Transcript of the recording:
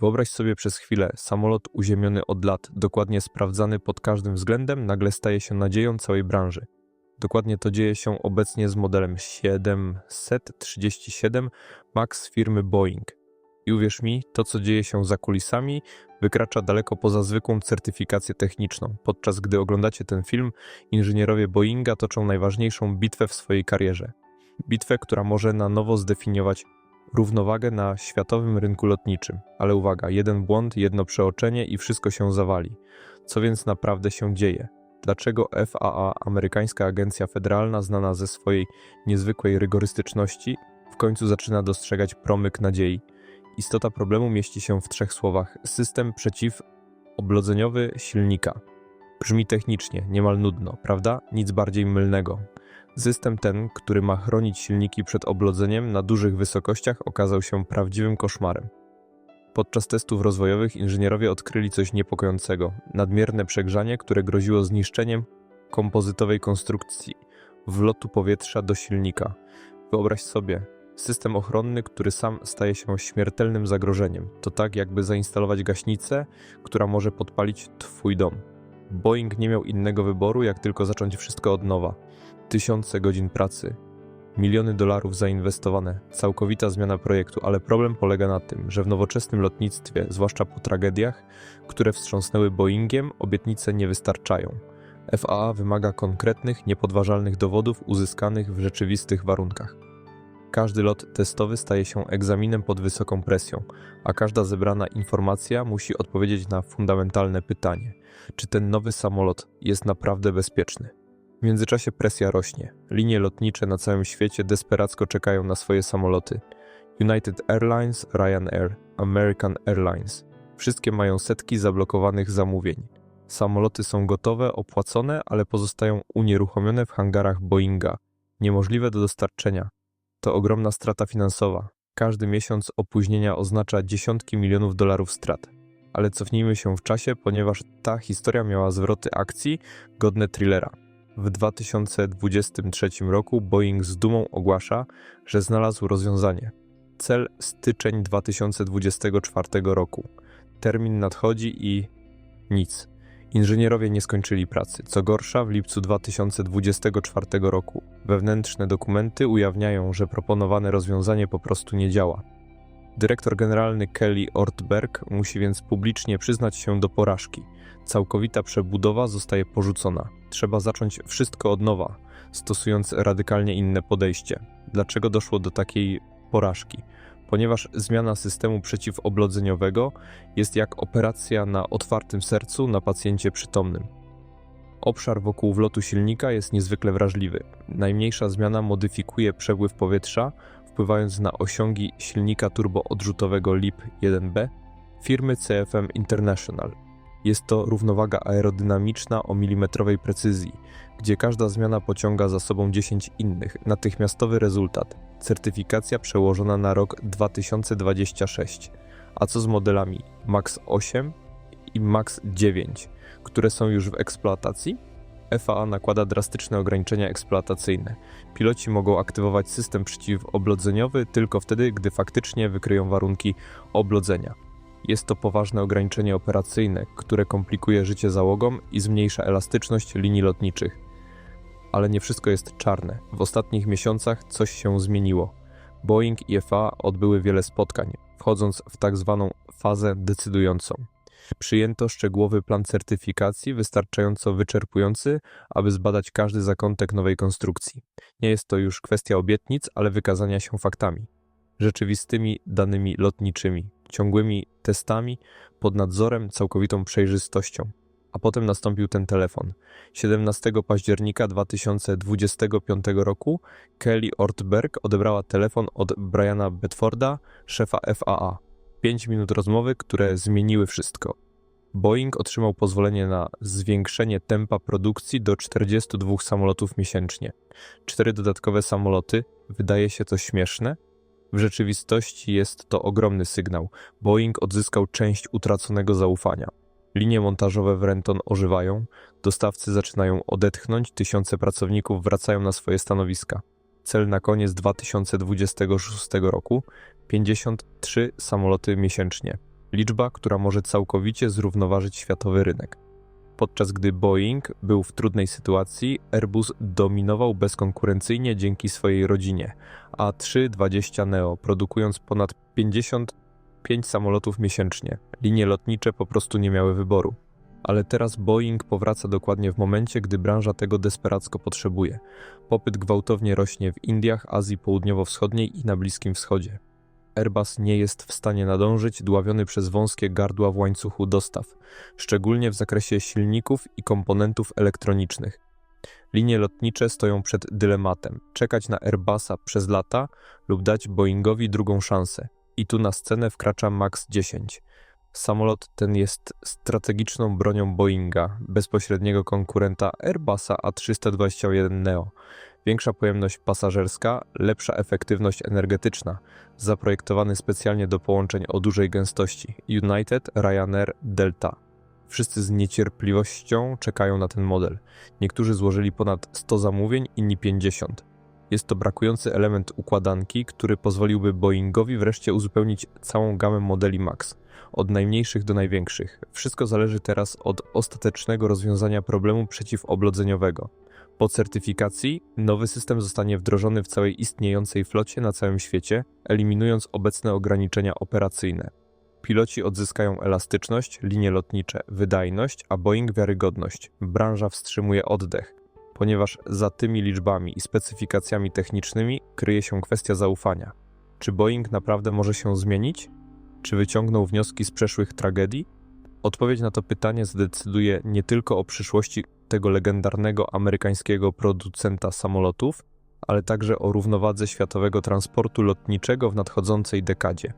Wyobraź sobie przez chwilę, samolot uziemiony od lat, dokładnie sprawdzany pod każdym względem, nagle staje się nadzieją całej branży. Dokładnie to dzieje się obecnie z modelem 737 MAX firmy Boeing. I uwierz mi, to co dzieje się za kulisami wykracza daleko poza zwykłą certyfikację techniczną. Podczas gdy oglądacie ten film, inżynierowie Boeinga toczą najważniejszą bitwę w swojej karierze. Bitwę, która może na nowo zdefiniować równowagę na światowym rynku lotniczym. Ale uwaga, jeden błąd, jedno przeoczenie i wszystko się zawali. Co więc naprawdę się dzieje? Dlaczego FAA, amerykańska agencja federalna znana ze swojej niezwykłej rygorystyczności, w końcu zaczyna dostrzegać promyk nadziei? Istota problemu mieści się w trzech słowach: system przeciwoblodzeniowy silnika. Brzmi technicznie, niemal nudno, prawda? Nic bardziej mylnego. System ten, który ma chronić silniki przed oblodzeniem na dużych wysokościach, okazał się prawdziwym koszmarem. Podczas testów rozwojowych inżynierowie odkryli coś niepokojącego nadmierne przegrzanie, które groziło zniszczeniem kompozytowej konstrukcji wlotu powietrza do silnika. Wyobraź sobie, system ochronny, który sam staje się śmiertelnym zagrożeniem. To tak, jakby zainstalować gaśnicę, która może podpalić Twój dom. Boeing nie miał innego wyboru, jak tylko zacząć wszystko od nowa. Tysiące godzin pracy, miliony dolarów zainwestowane, całkowita zmiana projektu, ale problem polega na tym, że w nowoczesnym lotnictwie, zwłaszcza po tragediach, które wstrząsnęły Boeingiem, obietnice nie wystarczają. FAA wymaga konkretnych, niepodważalnych dowodów uzyskanych w rzeczywistych warunkach. Każdy lot testowy staje się egzaminem pod wysoką presją, a każda zebrana informacja musi odpowiedzieć na fundamentalne pytanie: czy ten nowy samolot jest naprawdę bezpieczny? W międzyczasie presja rośnie. Linie lotnicze na całym świecie desperacko czekają na swoje samoloty. United Airlines, Ryanair, American Airlines. Wszystkie mają setki zablokowanych zamówień. Samoloty są gotowe, opłacone, ale pozostają unieruchomione w hangarach Boeinga. Niemożliwe do dostarczenia. To ogromna strata finansowa. Każdy miesiąc opóźnienia oznacza dziesiątki milionów dolarów strat. Ale cofnijmy się w czasie, ponieważ ta historia miała zwroty akcji godne thrillera. W 2023 roku Boeing z dumą ogłasza, że znalazł rozwiązanie. Cel styczeń 2024 roku. Termin nadchodzi i nic. Inżynierowie nie skończyli pracy. Co gorsza, w lipcu 2024 roku wewnętrzne dokumenty ujawniają, że proponowane rozwiązanie po prostu nie działa. Dyrektor generalny Kelly Ortberg musi więc publicznie przyznać się do porażki. Całkowita przebudowa zostaje porzucona. Trzeba zacząć wszystko od nowa, stosując radykalnie inne podejście. Dlaczego doszło do takiej porażki? Ponieważ zmiana systemu przeciwoblodzeniowego jest jak operacja na otwartym sercu na pacjencie przytomnym. Obszar wokół wlotu silnika jest niezwykle wrażliwy. Najmniejsza zmiana modyfikuje przepływ powietrza, wpływając na osiągi silnika turboodrzutowego LIP-1B firmy CFM International. Jest to równowaga aerodynamiczna o milimetrowej precyzji, gdzie każda zmiana pociąga za sobą 10 innych. Natychmiastowy rezultat certyfikacja przełożona na rok 2026. A co z modelami MAX 8 i MAX 9, które są już w eksploatacji? FAA nakłada drastyczne ograniczenia eksploatacyjne. Piloci mogą aktywować system przeciwoblodzeniowy tylko wtedy, gdy faktycznie wykryją warunki oblodzenia. Jest to poważne ograniczenie operacyjne, które komplikuje życie załogom i zmniejsza elastyczność linii lotniczych. Ale nie wszystko jest czarne. W ostatnich miesiącach coś się zmieniło. Boeing i FAA odbyły wiele spotkań, wchodząc w tak zwaną fazę decydującą. Przyjęto szczegółowy plan certyfikacji, wystarczająco wyczerpujący, aby zbadać każdy zakątek nowej konstrukcji. Nie jest to już kwestia obietnic, ale wykazania się faktami, rzeczywistymi danymi lotniczymi, ciągłymi testami, pod nadzorem, całkowitą przejrzystością. A potem nastąpił ten telefon. 17 października 2025 roku Kelly Ortberg odebrała telefon od Briana Bedforda, szefa FAA. Pięć minut rozmowy, które zmieniły wszystko. Boeing otrzymał pozwolenie na zwiększenie tempa produkcji do 42 samolotów miesięcznie. Cztery dodatkowe samoloty, wydaje się to śmieszne? W rzeczywistości jest to ogromny sygnał. Boeing odzyskał część utraconego zaufania. Linie montażowe w Renton ożywają, dostawcy zaczynają odetchnąć, tysiące pracowników wracają na swoje stanowiska. Cel na koniec 2026 roku 53 samoloty miesięcznie. Liczba, która może całkowicie zrównoważyć światowy rynek. Podczas gdy Boeing był w trudnej sytuacji, Airbus dominował bezkonkurencyjnie dzięki swojej rodzinie, a 320 Neo produkując ponad 55 samolotów miesięcznie. Linie lotnicze po prostu nie miały wyboru. Ale teraz Boeing powraca dokładnie w momencie, gdy branża tego desperacko potrzebuje. Popyt gwałtownie rośnie w Indiach, Azji Południowo-Wschodniej i na Bliskim Wschodzie. Airbus nie jest w stanie nadążyć, dławiony przez wąskie gardła w łańcuchu dostaw, szczególnie w zakresie silników i komponentów elektronicznych. Linie lotnicze stoją przed dylematem: czekać na Airbusa przez lata lub dać Boeingowi drugą szansę. I tu na scenę wkracza MAX 10. Samolot ten jest strategiczną bronią Boeinga, bezpośredniego konkurenta Airbusa A321 Neo. Większa pojemność pasażerska, lepsza efektywność energetyczna, zaprojektowany specjalnie do połączeń o dużej gęstości. United, Ryanair, Delta. Wszyscy z niecierpliwością czekają na ten model. Niektórzy złożyli ponad 100 zamówień, inni 50. Jest to brakujący element układanki, który pozwoliłby Boeingowi wreszcie uzupełnić całą gamę modeli MAX, od najmniejszych do największych. Wszystko zależy teraz od ostatecznego rozwiązania problemu przeciwoblodzeniowego. Po certyfikacji nowy system zostanie wdrożony w całej istniejącej flocie na całym świecie, eliminując obecne ograniczenia operacyjne. Piloci odzyskają elastyczność, linie lotnicze, wydajność, a Boeing wiarygodność. Branża wstrzymuje oddech, ponieważ za tymi liczbami i specyfikacjami technicznymi kryje się kwestia zaufania. Czy Boeing naprawdę może się zmienić? Czy wyciągnął wnioski z przeszłych tragedii? Odpowiedź na to pytanie zdecyduje nie tylko o przyszłości tego legendarnego amerykańskiego producenta samolotów, ale także o równowadze światowego transportu lotniczego w nadchodzącej dekadzie.